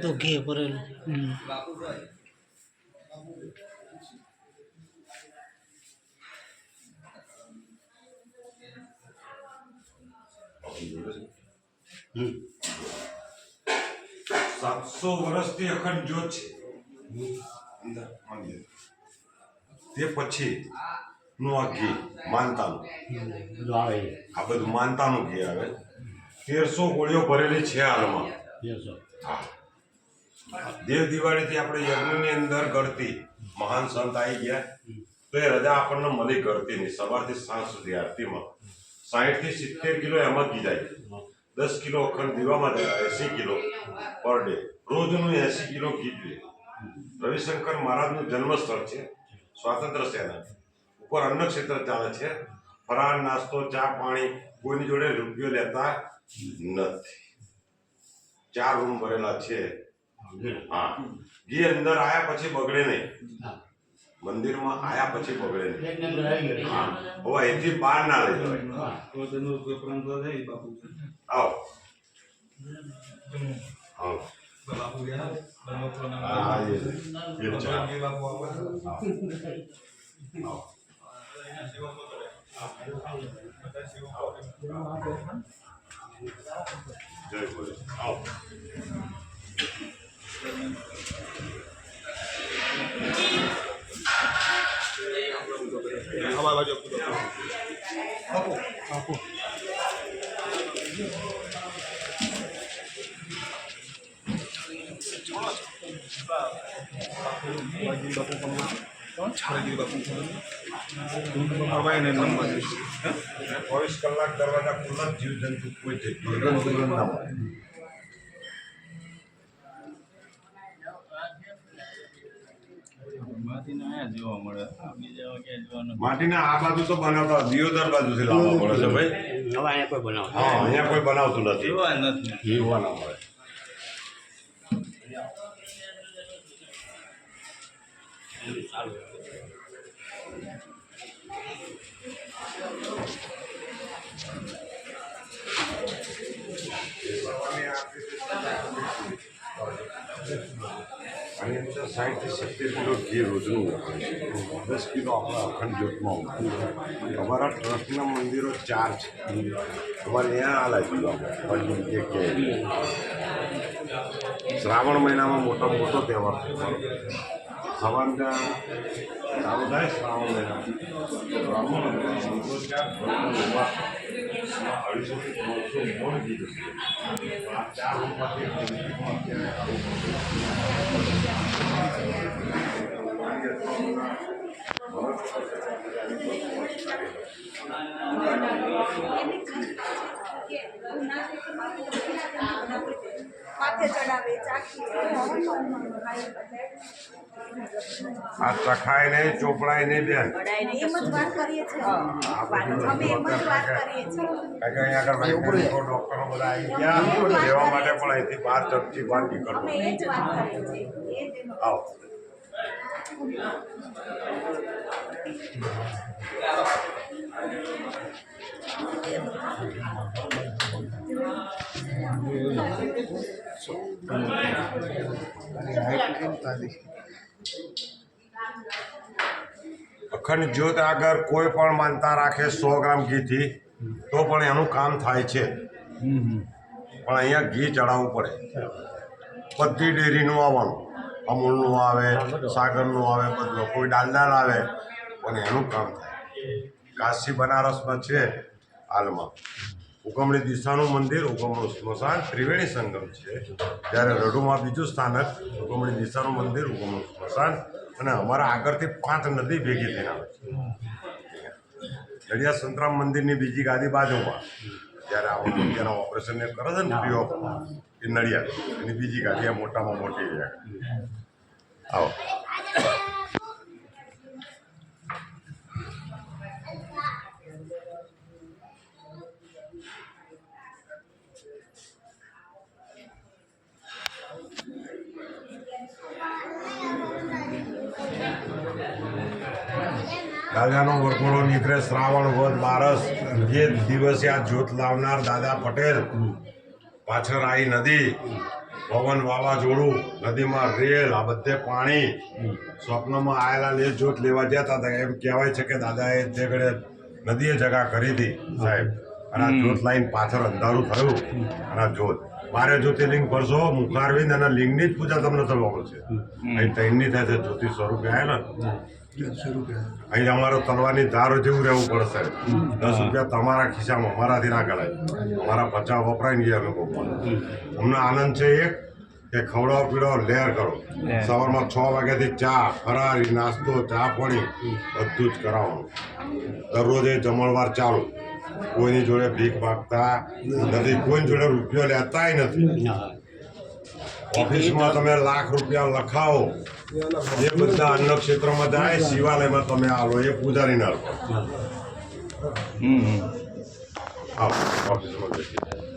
તો ઘી ભરેલું હમ. સાતસો વર્ષથી અખંડ જ્યોત છે અંદર મંદિર. તે પછી નું આ ઘી માનતાનું આ બધું માનતાનું ઘી આવે. તેરસો ગોળીઓ ભરેલી છે હાલમાં. દેવ દિવાળીથી આપણે યજ્ઞની અંદર ગળતી મહાન સંત આવી ગયા. તો એ રજા આપણને મળી ગળતી નહીં. સવારથી સાંજ સુધી આરતીમાં. સાહીઠથી સિત્તેર કિલો એમાં ઘી જાય. દસ કિલો અખંડ દીવામાં જાય. એસી કિલો પર ડે. રોજનું એસી કિલો ઘી જોઈએ. રવિશંકર મહારાજનું જન્મસ્થળ છે. સ્વાતંત્ર્ય સેના ઉપર અન્ન ક્ષેત્ર ચાલે છે. ફરાળ નાસ્તો ચા પાણી કોઈની જોડે રૂપિયો લેતા નથી. ચાર રૂમ ભરેલા છે. હા. જે અંદર આયા પછી બગડે નહીં. મંદિરમાં આયા પછી બગડે નહીં. આવી હા. હવે અહીંથી બહાર ના લઈ જવાય. આવો. આવો. બાપુ ગયા. બાપુ હા હા, એ જ. એ જ ચા. જે બાપુ આવે આવો. સેવકો તો બધા સેવકો જય ભોલે આવો હવા બાજુ ચોવીસ કલાક દરવાજા ખુલ્લા જીવ જંતુ કોઈ જગ્યાએ ના મળે. જોવા મળે. બીજા જોવા માટીના આ બાજુ તો બનાવતા દિયોદર બાજુથી લાવવા પડે છે ભાઈ. હવે અહીંયા કોઈ બનાવ હા અહીંયા કોઈ બનાવતું નથી. જોવા નથી. જોવા ના મળે. આની અંદર સાઠથી સત્તર કિલો ઘી રોજનું વપરાય છે દસ કિલો આપણા અખંડ જ્યોતમાં વપરાય. અમારા ટ્રસ્ટના મંદિરો ચાર છે અમારે ત્યાં આ લાગ્યું આપણે શ્રાવણ મહિનામાં મોટો મોટો તહેવાર છે અમારો. સવારના ચાલુ થાય શ્રાવણ મહિના બ્રાહ્મણ અને સંતો ત્યાં ભગવાન ઊભા. અઢીસોથી ત્રણસો મોણ ઘી જશે. આ ચખાય નહીં ચોપડાય નહીં બેન ડોક્ટરો બધા આવી ગયા. લેવા માટે પણ અહીંથી બાર ચમચી બહાર નીકળવું આવો Thank વાત કરીએ છીએ એ જ એનો આવો અખંડ જ્યોત આગળ કોઈ પણ માનતા રાખે સો ગ્રામ ઘીથી તો પણ એનું કામ થાય છે. પણ અહીંયા ઘી ચડાવવું પડે. બધી ડેરીનું આવવાનું. અમૂલનું આવે સાગરનું આવે બધું. કોઈ ડાલડા આવે પણ એનું કામ થાય. કાશી બનારસમાં છે હાલમાં. ઉગમણી દિશાનું મંદિર, ઉગમણું સ્મશાન, ત્રિવેણી સંગમ છે. જ્યારે રઢુમાં બીજું સ્થાનક ઉગમણી દિશાનું મંદિર, ઉગમણું સ્મશાન અને અમારા આગળથી પાંચ નદી ભેગી થઈને આવે છે. નડિયાદ સંતરામ મંદિરની બીજી ગાદી બાજુમાં જ્યારે આવો ત્યારે ઓપરેશન એ કરે છે ને ફ્રી એ નડિયાદ, એની બીજી ગાદી આ મોટામાં મોટી આવો. દાદાનો વરઘોડો નીકળે શ્રાવણ વધ બારસ. જે દિવસે આ જ્યોત લાવનાર દાદા પટેલ પાછળ આવી નદી પવન વાવાઝોડું નદીમાં રેલ આ બધે પાણી સ્વપ્નમાં આવેલા લે જ્યોત લેવા જતા હતા એમ કહેવાય છે કે દાદાએ તે ઘડે નદીએ જગા કરી હતી સાહેબ. અને આ જ્યોત લાઈન પાછળ અંધારું થયું. અને આ જ્યોત. મારે જ્યોતિર્લિંગ ભરશો મુખારવિંદ અને લિંગની જ પૂજા તમને થવા મળશે અહીં તૈનની થાય છે જ્યોતિષ સ્વરૂપે આવેલા. અહીં અમારો તલવાની ધારો જેવું રહેવું પડશે. દસ રૂપિયા તમારા ખિસ્સામાં અમારાથી ના કરાય અમારા પચાસ વપરાય ને અમે કોકમાં અમને આનંદ છે એક કે ખવડાવો પીડાવો લહેર કરો. સવારમાં છ વાગ્યાથી ચા ફરારી નાસ્તો ચા પાણી બધું જ કરાવવાનું. દરરોજ એ જમણવાર ચાલુ. કોઈની જોડે ભીખ માગતા નથી. કોઈની જોડે રૂપિયો લેતાય નથી. ઓફિસમાં તમે લાખ રૂપિયા લખાવો. એ બધા અન્ન ક્ષેત્રમાં જાય શિવાલયમાં તમે આવો એ પૂજારીને આવો. ઓફિસમાં બેસી